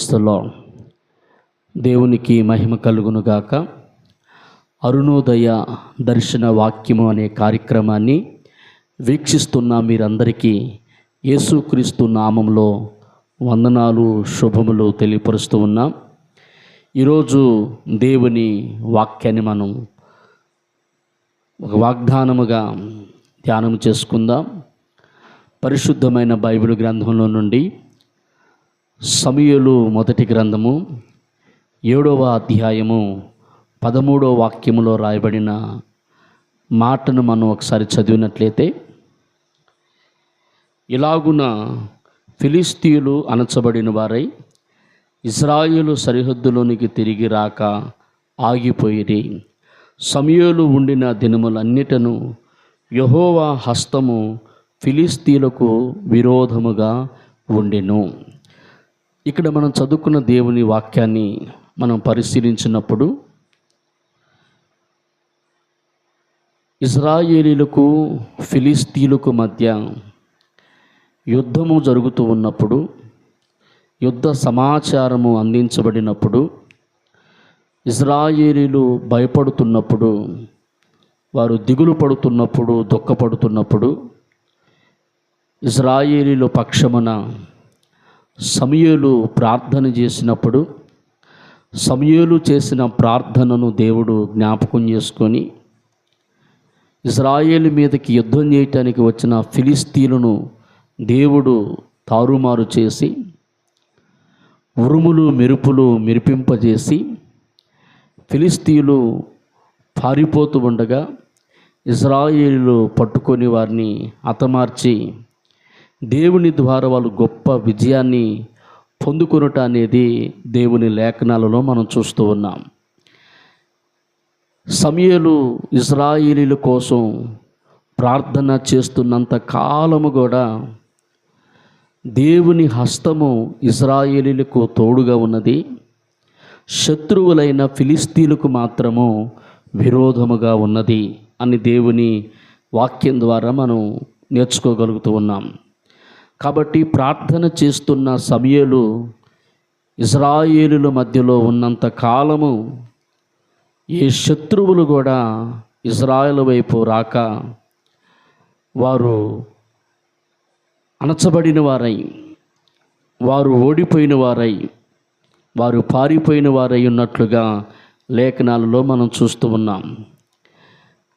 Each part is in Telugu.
స్థలో దేవునికి మహిమ కలుగునుగాక. అరుణోదయ దర్శన వాక్యము అనే కార్యక్రమాన్ని వీక్షిస్తున్న మీరందరికీ యేసుక్రీస్తు నామంలో వందనాలు శుభములు తెలియపరుస్తూ ఉన్నాం. ఈరోజు దేవుని వాక్యాన్ని మనం ఒక వాగ్దానముగా ధ్యానం చేసుకుందాం. పరిశుద్ధమైన బైబిల్ గ్రంథంలో నుండి సమయలు మొదటి గ్రంథము ఏడవ అధ్యాయము పదమూడవ వాక్యములో రాయబడిన మాటను మనం ఒకసారి చదివినట్లయితే ఇలాగున ఫిలిస్తీయులు అణచబడిన వారై ఇజ్రాయిలు సరిహద్దులోనికి తిరిగి రాక ఆగిపోయిరి. సమయలు ఉండిన దినములన్నిటను యహోవా హస్తము ఫిలిస్తీలకు విరోధముగా ఉండెను. ఇక్కడ మనం చదువుకున్న దేవుని వాక్యాన్ని మనం పరిశీలించినప్పుడు ఇజ్రాయేలీలకు ఫిలిస్తీన్లకు మధ్య యుద్ధము జరుగుతూ ఉన్నప్పుడు యుద్ధ సమాచారము అందించబడినప్పుడు ఇజ్రాయేలీలు భయపడుతున్నప్పుడు వారు దిగులు పడుతున్నప్పుడు దుఃఖపడుతున్నప్పుడు ఇజ్రాయేలీలు పక్షమున సమయలు ప్రార్థన చేసినప్పుడు సమయలు చేసిన ప్రార్థనను దేవుడు జ్ఞాపకం చేసుకొని ఇజ్రాయేల్ మీదకి యుద్ధం చేయటానికి వచ్చిన ఫిలిస్తీన్లను దేవుడు తారుమారు చేసి ఉరుములు మెరుపులు మెరిపింపజేసి ఫిలిస్తీన్లు పారిపోతూ ఉండగా ఇజ్రాయేలు పట్టుకొని వారిని హతమార్చి దేవుని ద్వారా వాళ్ళు గొప్ప విజయాన్ని పొందుకొనుట అనేది దేవుని లేఖనాలలో మనం చూస్తూ ఉన్నాం. సమయలు ఇజ్రాయిలీల కోసం ప్రార్థన చేస్తున్నంత కాలము కూడా దేవుని హస్తము ఇజ్రాయేలీలకు తోడుగా ఉన్నది. శత్రువులైన ఫిలిస్తీన్లకు మాత్రము విరోధముగా ఉన్నది అని దేవుని వాక్యం ద్వారా మనం నేర్చుకోగలుగుతూ ఉన్నాం. కాబట్టి ప్రార్థన చేస్తున్న సమయలు ఇజ్రాయేలుల మధ్యలో ఉన్నంత కాలము ఏ శత్రువులు కూడా ఇజ్రాయెల్ వైపు రాక వారు అణచబడిన వారై వారు ఓడిపోయిన వారై వారు పారిపోయిన వారై ఉన్నట్లుగా లేఖనాలలో మనం చూస్తూ ఉన్నాం.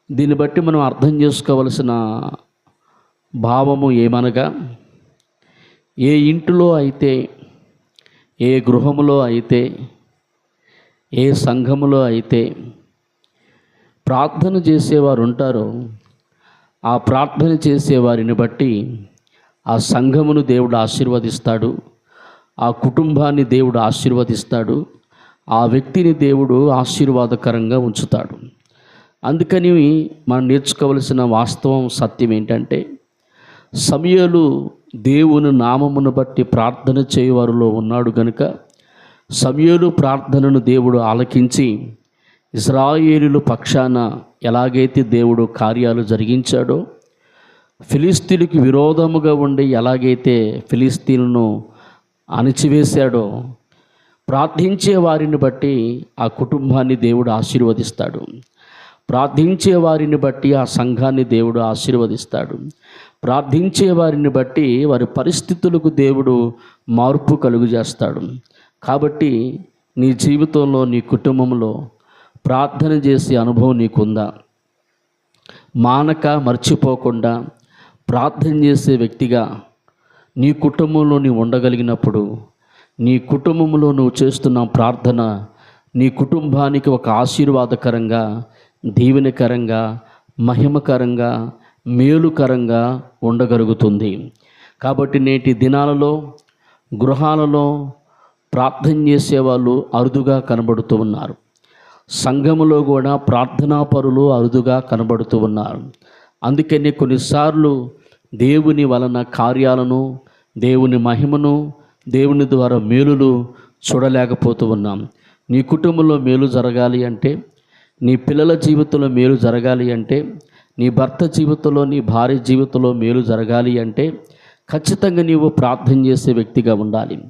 దీన్ని బట్టి మనం అర్థం చేసుకోవలసిన భావము ఏమనగా ఏ ఇంటిలో అయితే ఏ గృహములో అయితే ఏ సంఘములో అయితే ప్రార్థన చేసేవారు ఉంటారో ఆ ప్రార్థన చేసేవారిని బట్టి ఆ సంఘమును దేవుడు ఆశీర్వదిస్తాడు ఆ కుటుంబాన్ని దేవుడు ఆశీర్వదిస్తాడు ఆ వ్యక్తిని దేవుడు ఆశీర్వాదకరంగా ఉంచుతాడు. అందుకని మనం నేర్చుకోవలసిన వాస్తవం సత్యం ఏంటంటే సమయలు దేవుని నామమును బట్టి ప్రార్థన చేయవారిలో ఉన్నాడు గనుక సమయలు ప్రార్థనను దేవుడు ఆలకించి ఇజ్రాయేలుల పక్షాన ఎలాగైతే దేవుడు కార్యాలు జరిగించాడో ఫిలిస్తీన్కి విరోధముగా ఉండి ఎలాగైతే ఫిలిస్తీన్ను అణిచివేశాడో ప్రార్థించే వారిని బట్టి ఆ కుటుంబాన్ని దేవుడు ఆశీర్వదిస్తాడు. ప్రార్థించే వారిని బట్టి ఆ సంఘాన్ని దేవుడు ఆశీర్వదిస్తాడు. ప్రార్థించే వారిని బట్టి వారి పరిస్థితులకు దేవుడు మార్పు కలుగు చేస్తాడు కాబట్టి నీ జీవితంలో నీ కుటుంబంలో ప్రార్థన చేసే అనుభవం నీకుందా? మానక మర్చిపోకుండా ప్రార్థన చేసే వ్యక్తిగా నీ కుటుంబంలో నీవు ఉండగలిగినప్పుడు నీ కుటుంబంలో నువ్వు చేస్తున్న ప్రార్థన నీ కుటుంబానికి ఒక ఆశీర్వాదకరంగా దీవెనకరంగా మహిమకరంగా మేలుకరంగా ఉండగలుగుతుంది. కాబట్టి నేటి దినాలలో గృహాలలో ప్రార్థన చేసేవాళ్ళు అరుదుగా కనబడుతూ ఉన్నారు. సంఘములో కూడా ప్రార్థనా పరులు అరుదుగా కనబడుతూ ఉన్నారు. అందుకని కొన్నిసార్లు దేవుని వలన కార్యాలను దేవుని మహిమను దేవుని ద్వారా మేలులు చూడలేకపోతూ ఉన్నాం. నీ కుటుంబంలో మేలు జరగాలి అంటే నీ పిల్లల జీవితంలో మేలు జరగాలి అంటే నీ భర్త జీవితంలో నీ భార్య జీవితంలో మేలు జరగాలి అంటే ఖచ్చితంగా నీవు ప్రార్థన చేసే వ్యక్తిగా ఉండాలి.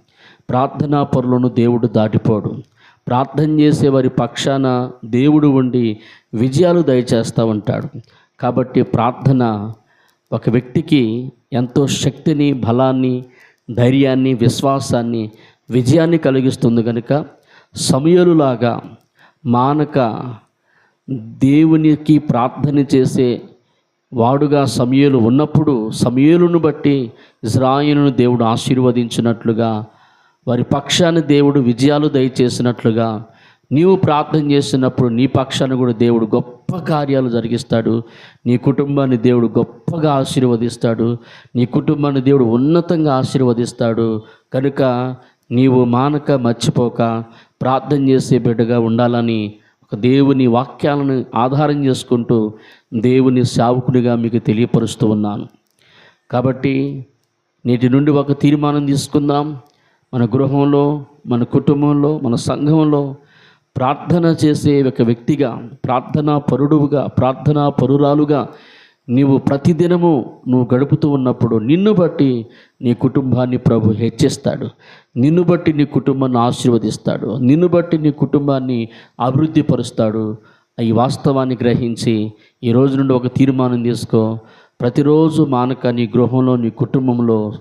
ప్రార్థనా పరులను దేవుడు దాటిపోడు. ప్రార్థన చేసే వారి పక్షాన దేవుడు ఉండి విజయాలు దయచేస్తూ ఉంటాడు. కాబట్టి ప్రార్థన ఒక వ్యక్తికి ఎంతో శక్తిని బలాన్ని ధైర్యాన్ని విశ్వాసాన్ని విజయాన్ని కలిగిస్తుంది కనుక సమయలులాగా మానక దేవునికి ప్రార్థన చేసే వాడుగా సమయలు ఉన్నప్పుడు సమయలను బట్టి ఇజ్రాయిలను దేవుడు ఆశీర్వదించినట్లుగా వారి పక్షాన్ని దేవుడు విజయాలు దయచేసినట్లుగా నీవు ప్రార్థన చేసినప్పుడు నీ పక్షాన్ని కూడా దేవుడు గొప్ప కార్యాలు జరిగిస్తాడు. నీ కుటుంబాన్ని దేవుడు గొప్పగా ఆశీర్వదిస్తాడు. నీ కుటుంబాన్ని దేవుడు ఉన్నతంగా ఆశీర్వదిస్తాడు. కనుక నీవు మానక మర్చిపోక ప్రార్థన చేసే బిడ్డగా ఉండాలని దేవుని వాక్యాలను ఆధారం చేసుకుంటూ దేవుని సేవకునిగా మీకు తెలియపరుస్తూ ఉన్నాను. కాబట్టి నేటి నుండి ఒక తీర్మానం తీసుకుందాం. మన గృహంలో మన కుటుంబంలో మన సంఘంలో ప్రార్థన చేసే ఒక వ్యక్తిగా ప్రార్థనా పరుడువుగా ప్రార్థనా పరురాలుగా నీవు ప్రతిదినము నువ్వు గడుపుతూ ఉన్నప్పుడు నిన్ను బట్టి నీ కుటుంబాన్ని ప్రభు హెచ్చిస్తాడు. నిన్ను బట్టి నీ కుటుంబాన్ని ఆశీర్వదిస్తాడు. నిన్ను బట్టి నీ కుటుంబాన్ని అభివృద్ధి పరుస్తాడు ఈ వాస్తవాన్ని గ్రహించి ఈ రోజు నుండి ఒక తీర్మానం తీసుకో. ప్రతిరోజు మానక నీ గృహంలో నీ కుటుంబంలో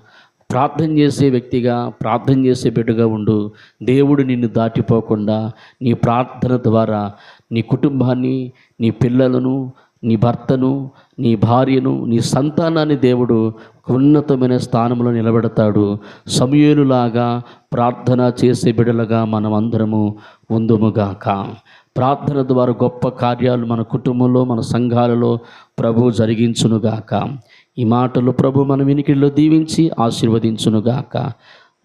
ప్రార్థన చేసే వ్యక్తిగా ప్రార్థన చేసే బిడ్డగా ఉండు. దేవుడు నిన్ను దాటిపోకుండా నీ ప్రార్థన ద్వారా నీ కుటుంబాన్ని నీ పిల్లలను నీ భర్తను నీ భార్యను నీ సంతానాన్ని దేవుడు ఉన్నతమైన స్థానంలో నిలబెడతాడు. సమయలులాగా ప్రార్థన చేసే బిడలుగా మనం అందరము ఉందుముగాక. ప్రార్థన ద్వారా గొప్ప కార్యాలు మన కుటుంబంలో మన సంఘాలలో ప్రభు జరిగించునుగాక. ఈ మాటలు ప్రభు మన వినికిడిలో దీవించి ఆశీర్వదించునుగాక.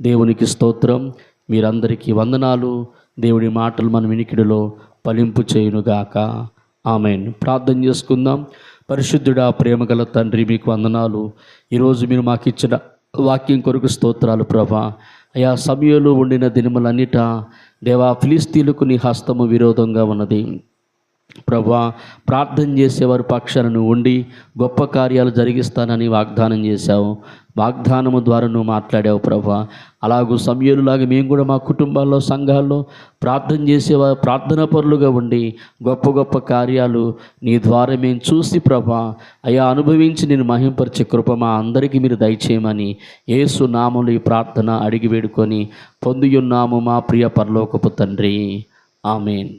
దేవునికి స్తోత్రం. మీరందరికీ వందనాలు. దేవుడి మాటలు మన వినికిడిలో ఫలింపు చేయునుగాక. ఆమె ప్రార్థన చేసుకుందాం. పరిశుద్ధుడా ప్రేమగల తండ్రి మీకు వందనాలు. ఈరోజు మీరు మాకు ఇచ్చిన వాక్యం కొరకు స్తోత్రాలు ప్రభా. అయా సమయంలో ఉండిన దినములన్నిట దేవా ఫిలిస్తీన్లకు నీ హస్తము విరోధంగా ఉన్నది. ప్రభా ప్రార్థన చేసేవారి పక్షాన నువ్వు ఉండి గొప్ప కార్యాలు జరిగిస్తానని వాగ్దానం చేశావు. వాగ్దానము ద్వారా నువ్వు మాట్లాడావు ప్రభా. అలాగూ సమయంలాగా మేము కూడా మా కుటుంబాల్లో సంఘాల్లో ప్రార్థన చేసేవా ప్రార్థన పరులుగా ఉండి గొప్ప గొప్ప కార్యాలు నీ ద్వారా మేము చూసి ప్రభా అయా అనుభవించి నేను మహింపరిచే కృప మా అందరికీ మీరు దయచేయమని ఏసు నామములు ఈ ప్రార్థన అడిగి వేడుకొని పొందియున్నాము మా ప్రియ పరలోకపు తండ్రి. ఆమెన్.